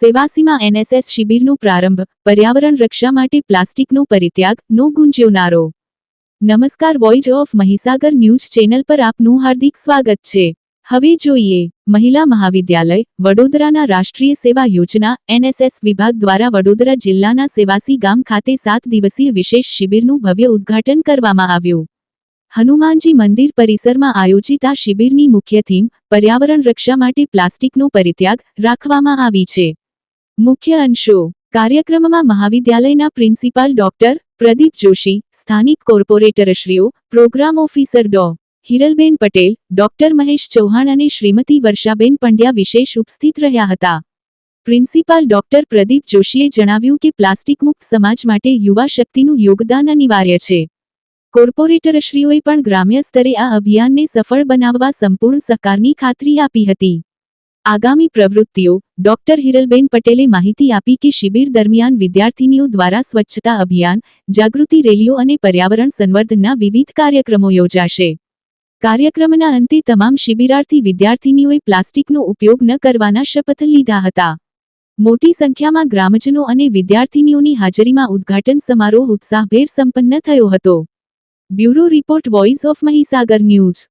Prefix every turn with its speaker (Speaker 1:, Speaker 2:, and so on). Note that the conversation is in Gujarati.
Speaker 1: સેવાસીમાં એનએસએસ શિબિરનો પ્રારંભ, પર્યાવરણ રક્ષા માટે પ્લાસ્ટિકનો પરિત્યાગ, નો ગુંજવનારો. નારો નમસ્કાર voice of Mahisagar news channel પર આપનું હાર્દિક સ્વાગત છે. હવે જોઈએ, મહિલા મહાવિદ્યાલય, વડોદરાના રાષ્ટ્રીય સેવા યોજના, એનએસએસ વિભાગ દ્વારા વડોદરા જિલ્લાના સેવાસી ગામ ખાતે સાત દિવસીય વિશેષ શિબિરનું ભવ્ય ઉદ્ઘાટન કરવામાં આવ્યું. હનુમાનજી મંદિર પરિસરમાં આયોજિત આ શિબિરની મુખ્ય થીમ, પર્યાવરણ રક્ષા માટે પ્લાસ્ટિકનો પરિત્યાગ, રાખવામાં આવી છે. મુખ્ય અંશો, કાર્યક્રમમાં મહાવિદ્યાલયના પ્રિન્સિપાલ ડોક્ટર પ્રદીપ જોશી, સ્થાનિક કોર્પોરેટરશ્રીઓ, પ્રોગ્રામ ઓફિસર ડો. હિરલબેન પટેલ, ડોક્ટર મહેશ ચૌહાણ અને શ્રીમતી વર્ષાબેન પંડ્યા વિશેષ ઉપસ્થિત રહ્યા હતા. પ્રિન્સિપાલ ડોક્ટર પ્રદીપ જોશીએ જણાવ્યું કે પ્લાસ્ટિક મુક્ત સમાજ માટે યુવા શક્તિનું યોગદાન અનિવાર્ય છે. કોર્પોરેટરશ્રીઓએ પણ ગ્રામ્ય સ્તરે આ અભિયાનને સફળ બનાવવા સંપૂર્ણ સહકારની ખાતરી આપી હતી. આગામી પ્રવૃત્તિઓ, ડોક્ટર હિરલબેન પટેલે માહિતી આપી કે શિબિર દરમિયાન વિદ્યાર્થીનીઓ દ્વારા સ્વચ્છતા અભિયાન, જાગૃતિ રેલીઓ અને પર્યાવરણ સંવર્ધનના વિવિધ કાર્યક્રમો યોજાશે. કાર્યક્રમના અંતે તમામ શિબિરાર્થી વિદ્યાર્થીનીઓએ પ્લાસ્ટિકનો ઉપયોગ ન કરવાના શપથ લીધા હતા. મોટી સંખ્યામાં ગ્રામજનો અને વિદ્યાર્થીનીઓની હાજરીમાં ઉદ્ઘાટન સમારોહ ઉત્સાહભેર સંપન્ન થયો હતો. Bureau report voice of Mahisagar news.